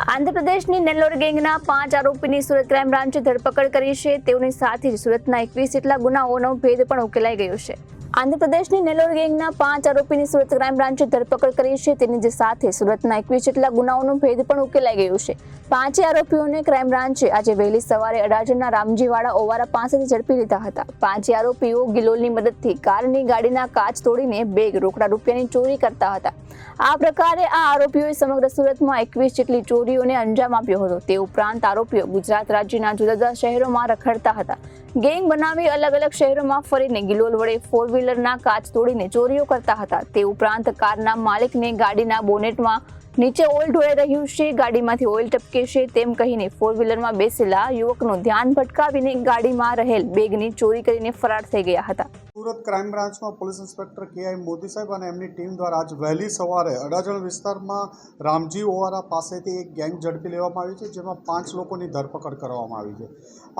આંધ્રપ્રદેશની નેલ્લોર ગેંગના પાંચ આરોપીની સુરત ક્રાઇમ બ્રાન્ચે ધરપકડ કરી છે. તેઓની સાથે જ સુરતના એકવીસ જેટલા ગુનાઓનો ભેદ પણ ઉકેલાઈ ગયો છે. આંધ્રપ્રદેશની નેલ્લોર ગેંગના પાંચ આરોપીની સુરત ક્રાઇમ બ્રાન્ચે ધરપકડ કરી છે. તેની જે સાથે સુરતના એકવીસ જેટલા ગુનાઓનો ભેદ પણ ઉકેલાઈ ગયો છે. પાંચે આરોપીઓને ક્રાઇમ બ્રાન્ચે આજે વહેલી સવારે અડાજણના રામજીવાડા ઓવારા પાસેથી ઝડપી લીધા હતા. પાંચે આરોપીઓ ગિલોલની મદદથી કારની ગાડીના કાચ તોડીને બેગ રોકડા રૂપિયાની ચોરી કરતા હતા. આ પ્રકારે આ આરોપીઓએ સમગ્ર સુરતમાં એકવીસ જેટલી ચોરીઓને અંજામ આપ્યો હતો. તે ઉપરાંત આરોપીઓ ગુજરાત રાજ્યના જુદા જુદા શહેરોમાં રખડતા હતા. ગેંગ બનાવી અલગ અલગ શહેરોમાં ફરીને ગિલોલ વડે ફોર વ્હીલરના કાચ તોડીને ચોરીઓ કરતા હતા. તે ઉપરાંત કારના માલિકને ગાડીના બોનેટમાં નીચે ઓઇલ ઢોળાઈ રહ્યું છે, ગાડીમાંથી ઓઇલ ટપકે છે, તેમ કહીને ફોર વ્હીલરમાં બેસેલા યુવકનું ધ્યાન ભટકાવીને ગાડીમાં રહેલ બેગની ચોરી કરીને ફરાર થઈ ગયા હતા. Surat crime બ્રાન્ચમાં police inspector K I Modi સાહેબ અને એમની ટીમ દ્વારા આજ વહેલી સવારે અડાજણ વિસ્તારમાં રામજી ઓવારા પાસેથી એક ગેંગ ઝડપી લેવામાં આવી છે, જેમાં પાંચ લોકોની ધરપકડ કરવામાં આવી છે.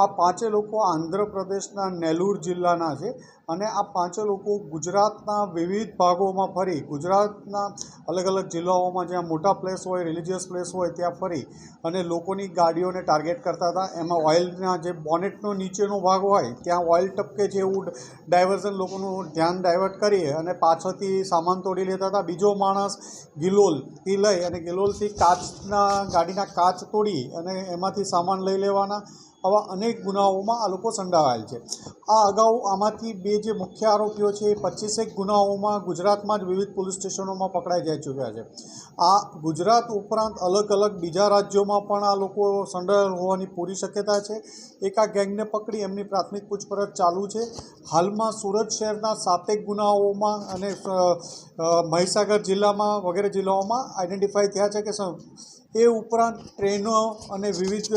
આ પાંચે લોકો આંધ્રપ્રદેશના નેલુર જિલ્લાના છે અને આ પાંચે લોકો ગુજરાતના વિવિધ ભાગોમાં ફરી ગુજરાતના અલગ અલગ જિલ્લાઓમાં જ્યાં મોટા પ્લેસ હોય રિલિજિયસ પ્લેસ હોય, ત્યાં ફરી અને લોકોની ગાડીઓને ટાર્ગેટ કરતા હતા. એમાં ઓઇલના જે બોનેટનો નીચેનો ભાગ હોય, ત્યાં ઓઇલ ટપકે છે એવું ડાયવર્ઝન લોકોનું ધ્યાન ડાયવર્ટ કરી અને પાછળથી સામાન તોડી લેતા હતા. બીજો માણસ ગિલોલથી લઈ અને ગિલોલથી કાચના, ગાડીના કાચ તોડી અને એમાંથી સામાન લઈ લેવાના. આવા અનેક ગુનાઓમાં આ લોકો સંડોવાયેલ છે. આ અગાઉ આમાંથી બે જે મુખ્ય આરોપીઓ છે એ પચીસેક ગુનાઓમાં ગુજરાતમાં જ વિવિધ પોલીસ સ્ટેશનોમાં પકડાઈ જઈ ચૂક્યા છે. આ ગુજરાત ઉપરાંત અલગ અલગ બીજા રાજ્યોમાં પણ આ લોકો સંડોવાયેલ હોવાની પૂરી શક્યતા છે. એક આ ગેંગને પકડી એમની પ્રાથમિક પૂછપરછ ચાલુ છે. હાલમાં સુરત શહેરના સાતેક ગુનાઓમાં અને મહીસાગર જિલ્લામાં વગેરે જિલ્લાઓમાં આઈડેન્ટિફાઈ થયા છે કે એ ઉપરાંત ટ્રેનો અને વિવિધ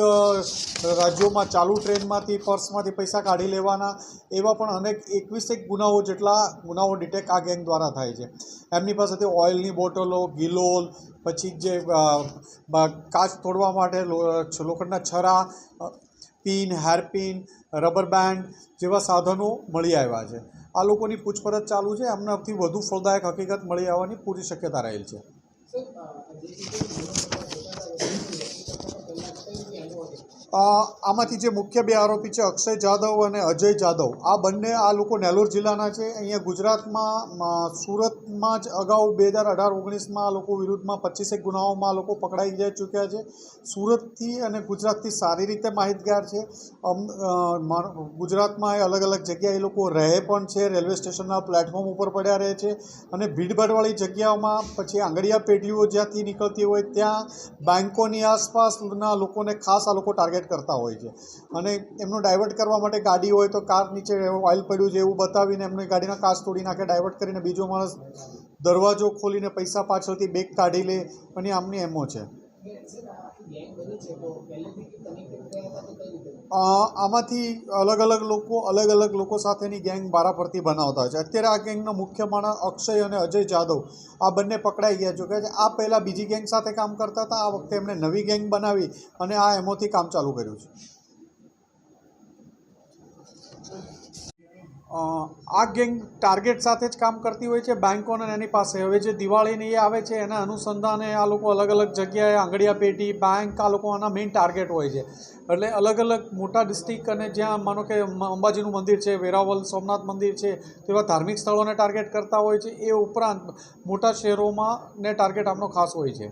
રાજ્યોમાં ચાલુ ટ્રેનમાંથી, પર્સમાંથી પૈસા કાઢી લેવાના એવા પણ અનેક એકવીસેક ગુનાઓ જેટલા ગુનાઓ ડિટેક્ટ આ ગેંગ દ્વારા થાય છે. એમની પાસેથી ઓઇલની બોટલો, ગિલોલ, પછી જે કાચ તોડવા માટે લોખંડના છરા પિન, હેરપિન, રબર બેન્ડ જેવા સાધનો મળી આવ્યા છે. આ લોકોની પૂછપરછ ચાલુ છે. એમનાથી વધુ ફળદાયક હકીકત મળી આવવાની પૂરી શક્યતા રહેલ છે. આમાંથી જે મુખ્ય બે આરોપી છે, અક્ષય જાદવ અને અજય જાદવ આ બંને આ લોકો નેલોર જિલ્લાના છે. અહીંયા ગુજરાતમાં સુરતમાં જ અગાઉ બે હજાર અઢાર, ઓગણીસમાં આ લોકો વિરુદ્ધમાં પચીસેક ગુનાઓમાં આ લોકો પકડાઈ જઈ ચૂક્યા છે. સુરતથી અને ગુજરાતથી સારી રીતે માહિતગાર છે. ગુજરાતમાં એ અલગ અલગ જગ્યાએ એ લોકો રહે પણ છે, રેલવે સ્ટેશનના પ્લેટફોર્મ ઉપર પડ્યા રહે છે અને ભીડભાડવાળી જગ્યાઓમાં પછી આંગળીયા પેઢીઓ જ્યાંથી નીકળતી હોય ત્યાં બેન્કોની આસપાસના લોકોને ખાસ આ લોકો ટાર્ગેટ કરતા હોય છે. અને એમનું ડાયવર્ટ કરવા માટે ગાડી હોય તો કાર નીચે ઓઇલ પડ્યું છે એવું બતાવીને એમની ગાડીના કાચ તોડી નાખે ડાયવર્ટ કરીને બીજો માણસ દરવાજો ખોલીને પૈસા પાછળથી બેગ કાઢી લે. અને આમની એમો છે. આમાંથી અલગ અલગ લોકો, અલગ અલગ લોકો સાથેની ગેંગ બારાફરતી બનાવતા હોય છે. અત્યારે આ ગેંગનો મુખ્ય માણસ અક્ષય અને અજય જાદવ આ બંને પકડાઈ ગયા કે આ પહેલાં બીજી ગેંગ સાથે કામ કરતા હતા, આ વખતે એમણે નવી ગેંગ બનાવી અને આ એમોથી કામ ચાલુ કર્યું છે. આ ગેંગ ટાર્ગેટ સાથે જ કામ કરતી હોય છે બેન્કોને એની પાસે. હવે જે દિવાળીની એ આવે છે એના અનુસંધાને આ લોકો અલગ અલગ જગ્યાએ આંગડિયા પેટી, બેંક, આ લોકો આના મેઇન ટાર્ગેટ હોય છે. એટલે અલગ અલગ મોટા ડિસ્ટ્રિક્ટ અને જ્યાં માનો કે અંબાજીનું મંદિર છે વેરાવલ સોમનાથ મંદિર છે, તેવા ધાર્મિક સ્થળોને ટાર્ગેટ કરતા હોય છે, એ ઉપરાંત મોટા શહેરોમાં ને ટાર્ગેટ આમનો ખાસ હોય છે.